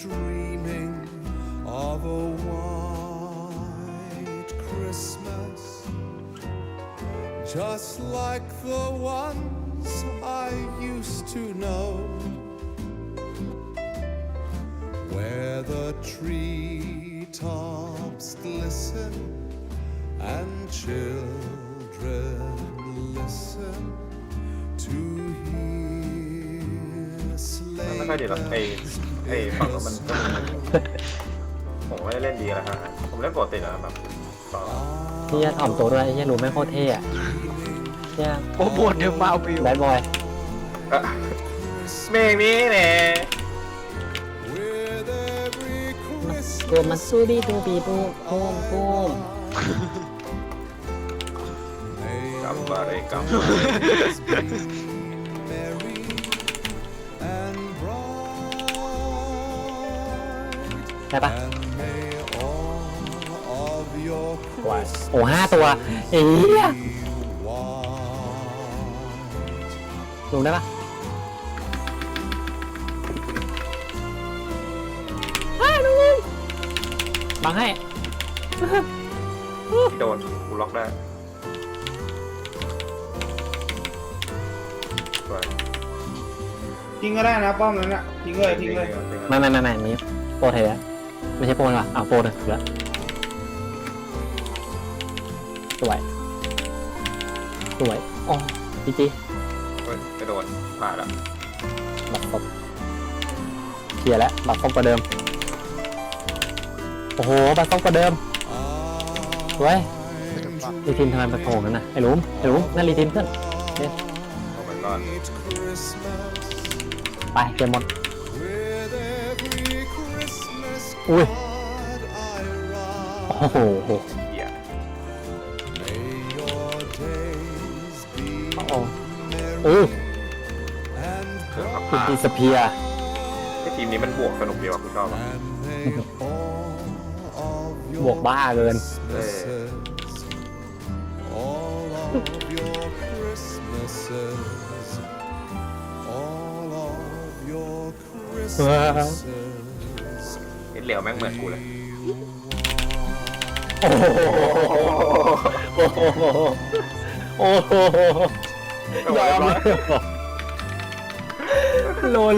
dreaming of a white Christmas, just like the ones I used to know, where the treetops glisten and children listen to hear sleigh bells. อยดีหรอกไอ้ sleigh ไอ้ฝั่งนู้นมันก็มันผมไม่ได้เล่นดีแล้วฮะผมเล่นปกตินะแบบต่อเฮียถ่อมตัวด้วยเฮียรู้ไม่งโคตรเท่อะเฮียโปรโมทเดอะมาวิวแบดบอยเอ่อเมฆนี้เนี่ย with every กูมา Christmas. ซูบีดูบีบูบูมบูม May กำบาเลยกำ yours be merry your ตัว Christmas โอ้ห้าตัวเอ้ย be white. ลงได้ปะอ้าลุงบังให้ โดนกูล็อกได้สวยทิ้งก็ได้นะป้อมนั้นอะทิ้งเลยทิ้งเลย ไม่ไม่ไม่ไม่นี่โปรไทยแล้ว ไม่ใช่โปรหรออะโปรเลยถูกแล้วสวยสวยอ๋อจีจีเฮ้ยไปโดนผ่านแล้วบัตรครบเคลียร์แล้วบัตรครบกว่าเดิม โอ้โหบัตรครบกว่าเดิมสวยรีทินทำไมมาโผล่กันนะไอ้หลุมไอ้หลุมนั่นรีทินเพื่อนเดี๋ยวโอ้ my god Christmas ไปเกมหมด with every Christmas Ui. card I โอ้โห write. เหี้ย May your days be โอ้โห merry โอ้ and เครื่องขับติผ่านดสเปียร์ไอ้ทีมนี้มันบวกสนุกดีว่ะกูชอบอะ and may all of บวก your บ้าเกิน Christmases, all of your Christmases, all of your Christmases ไอ้ เหลียวแม่งเหมือนกูเลยโอ้โหโอ้โหโอ้โหยอมเลยโลน